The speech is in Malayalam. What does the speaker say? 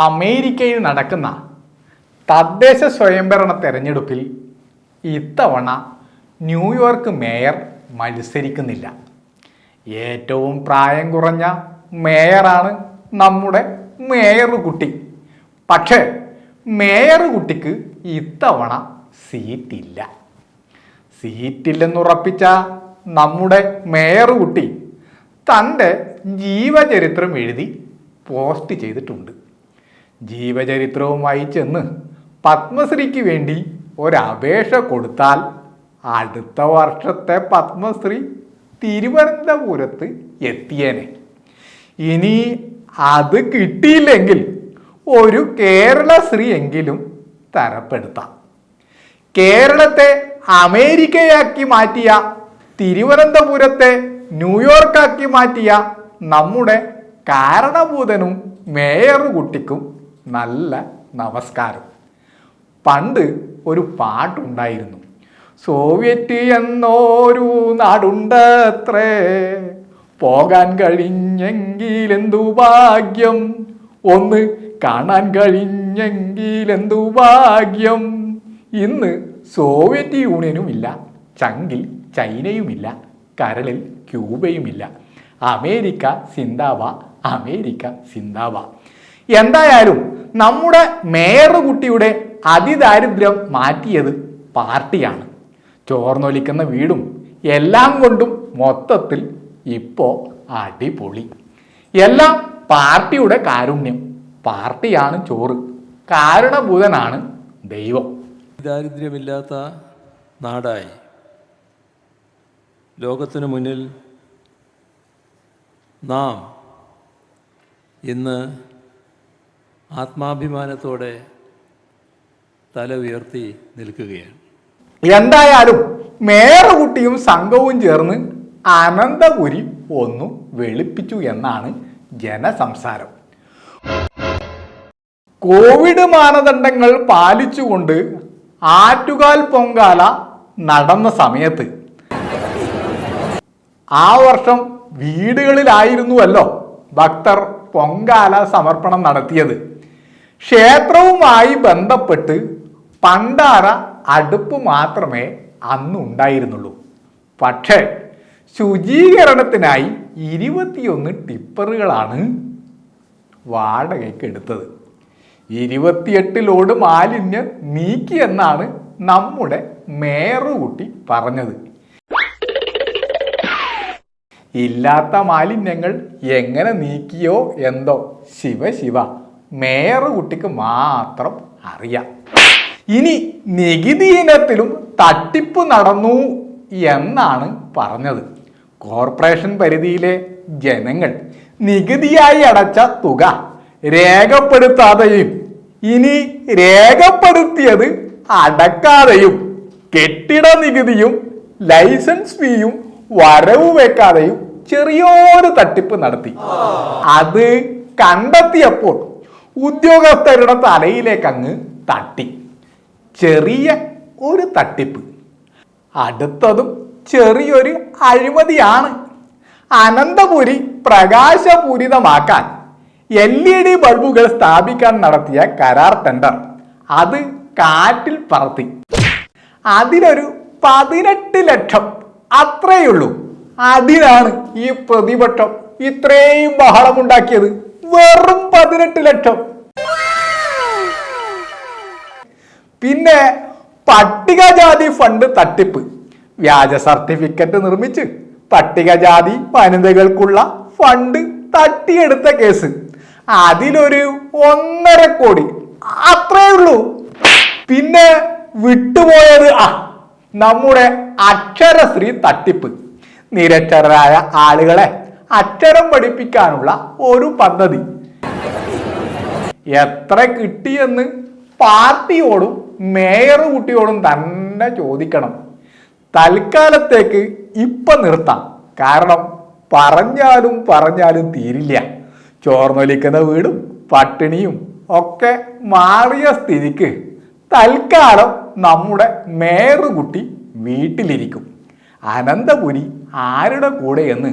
അമേരിക്കയിൽ നടക്കുന്ന തദ്ദേശ സ്വയംഭരണ തെരഞ്ഞെടുപ്പിൽ ഇത്തവണ ന്യൂയോർക്ക് മേയർ മത്സരിക്കുന്നില്ല. ഏറ്റവും പ്രായം കുറഞ്ഞ മേയറാണ് നമ്മുടെ മേയർ കുട്ടി. പക്ഷേ മേയർ കുട്ടിക്ക് ഇത്തവണ സീറ്റില്ല. സീറ്റില്ലെന്നുറപ്പിച്ച നമ്മുടെ മേയർ കുട്ടി തന്റെ ജീവചരിത്രം എഴുതി പോസ്റ്റ് ചെയ്തിട്ടുണ്ട്. ജീവചരിത്രവുമായി ചെന്ന് പത്മശ്രീക്ക് വേണ്ടി ഒരപേക്ഷ കൊടുത്താൽ അടുത്ത വർഷത്തെ പത്മശ്രീ തിരുവനന്തപുരത്ത് എത്തിയേനെ. ഇനി അത് കിട്ടിയില്ലെങ്കിൽ ഒരു കേരള സ്ത്രീ എങ്കിലും തരപ്പെടുത്താം. കേരളത്തെ അമേരിക്കയാക്കി മാറ്റിയ തിരുവനന്തപുരത്തെ ന്യൂയോർക്കാക്കി മാറ്റിയ നമ്മുടെ കാരണഭൂതനും മേയർ കുട്ടിക്കും നല്ല നമസ്കാരം. പണ്ട് ഒരു പാട്ടുണ്ടായിരുന്നു. സോവിയറ്റ് എന്നൊരു നാടുണ്ടത്രേ പോകാൻ കഴിഞ്ഞെങ്കിലെന്തു ഭാഗ്യം? ഒന്ന് കാണാൻ കഴിഞ്ഞെങ്കിലെന്തു ഭാഗ്യം? ഇന്ന് സോവിയറ്റ് യൂണിയനുമില്ല ചങ്കിൽ ചൈനയുമില്ല കരളിൽ ക്യൂബയുമില്ല. അമേരിക്ക സിന്താവ അമേരിക്ക സിന്താവ എന്തായാലും നമ്മുടെ മേയർ കുട്ടിയുടെ അതിദാരിദ്ര്യം മാറ്റിയത് പാർട്ടിയാണ്. ചോർന്നൊലിക്കുന്ന വീടും എല്ലാം കൊണ്ടും മൊത്തത്തിൽ ഇപ്പോ അടിപൊളി. എല്ലാം പാർട്ടിയുടെ കാരുണ്യം. പാർട്ടിയാണ് ചോറ്. കാരണഭൂതനാണ് ദൈവം. ദാരിദ്ര്യമില്ലാത്ത നാടായി. ലോകത്തിനു മുന്നിൽ നാം ഇന്ന് ആത്മാഭിമാനത്തോടെ തല ഉയർത്തി നിൽക്കുകയാണ്. എന്തായാലും മേയർ കുട്ടിയും സംഘവും ചേർന്ന് അനന്തപുരി ഒന്നു വെളുപ്പിച്ചു എന്നാണ് ജനസംസാരം. കോവിഡ് മാനദണ്ഡങ്ങൾ പാലിച്ചുകൊണ്ട് ആറ്റുകാൽ പൊങ്കാല നടന്ന സമയത്ത് ആ വർഷം വീടുകളിലായിരുന്നുവല്ലോ ഭക്തർ പൊങ്കാല സമർപ്പണം നടത്തിയത്. ക്ഷേത്രവുമായി ബന്ധപ്പെട്ട് പണ്ടാറ അടുപ്പ് മാത്രമേ അന്നുണ്ടായിരുന്നുള്ളൂ പക്ഷേ ശുചീകരണത്തിനായി ഇരുപത്തിയൊന്ന് ടിപ്പറുകളാണ് വാടകയ്ക്ക് എടുത്തത്. ഇരുപത്തിയെട്ട് ലോഡ് മാലിന്യം നീക്കിയെന്നാണ് നമ്മുടെ മേറുകുട്ടി പറഞ്ഞത്. ഇല്ലാത്ത മാലിന്യങ്ങൾ എങ്ങനെ നീക്കിയോ എന്തോ ശിവ ശിവ മേയർ കുട്ടിക്ക് മാത്രം അറിയാം. ഇനി നികുതി ഇനത്തിലും തട്ടിപ്പ് നടന്നു എന്നാണ് പറഞ്ഞത്. കോർപ്പറേഷൻ പരിധിയിലെ ജനങ്ങൾ നികുതിയായി അടച്ച തുക രേഖപ്പെടുത്താതെയും ഇനി രേഖപ്പെടുത്തിയത് അടക്കാതെയും കെട്ടിട നികുതിയും ലൈസൻസ് ഫീയും വരവ് വെക്കാതെയും ചെറിയൊരു തട്ടിപ്പ് നടത്തി. അത് കണ്ടെത്തിയപ്പോൾ ഉദ്യോഗസ്ഥരുടെ തലയിലേക്ക് അങ്ങ് തട്ടി. ചെറിയ ഒരു തട്ടിപ്പ്. അടുത്തതും ചെറിയൊരു അഴിമതിയാണ്. അനന്തപുരി പ്രകാശപൂരിതമാക്കാൻ എൽ ഇ ഡി ബൾബുകൾ സ്ഥാപിക്കാൻ നടത്തിയ കരാർ ടെൻഡർ. അത് കാറ്റിൽ പറത്തി. അതിലൊരു പതിനെട്ട് ലക്ഷം അത്രയുള്ളൂ. അതിനാണ് ഈ പ്രതിപക്ഷം ഇത്രയും ബഹളമുണ്ടാക്കിയത്. വെറും പതിനെട്ട് ലക്ഷം. പിന്നെ പട്ടികജാതി ഫണ്ട് തട്ടിപ്പ്. വ്യാജ സർട്ടിഫിക്കറ്റ് നിർമ്മിച്ച് പട്ടികജാതി വനിതകൾക്കുള്ള ഫണ്ട് തട്ടിയെടുത്ത കേസ്. അതിലൊരു ഒന്നര കോടി. അത്രേ ഉള്ളൂ. പിന്നെ വിട്ടുപോയത് ആ നമ്മുടെ അക്ഷരശ്രീ തട്ടിപ്പ്. നിരക്ഷരായ ആളുകളെ അക്ഷരം പഠിപ്പിക്കാനുള്ള ഒരു പദ്ധതി. എത്ര കിട്ടിയെന്ന് പാർട്ടിയോടും മേയർ കുട്ടിയോടും തന്നെ ചോദിക്കണം. തൽക്കാലത്തേക്ക് ഇപ്പം നിർത്താം. കാരണം പറഞ്ഞാലും പറഞ്ഞാലും തീരില്ല. ചോർന്നൊലിക്കുന്ന വീടും പട്ടിണിയും ഒക്കെ മാറിയ സ്ഥിതിക്ക് തൽക്കാലം നമ്മുടെ മേയർ കുട്ടി വീട്ടിലിരിക്കും. അനന്തപുരി ആരുടെ കൂടെയെന്ന്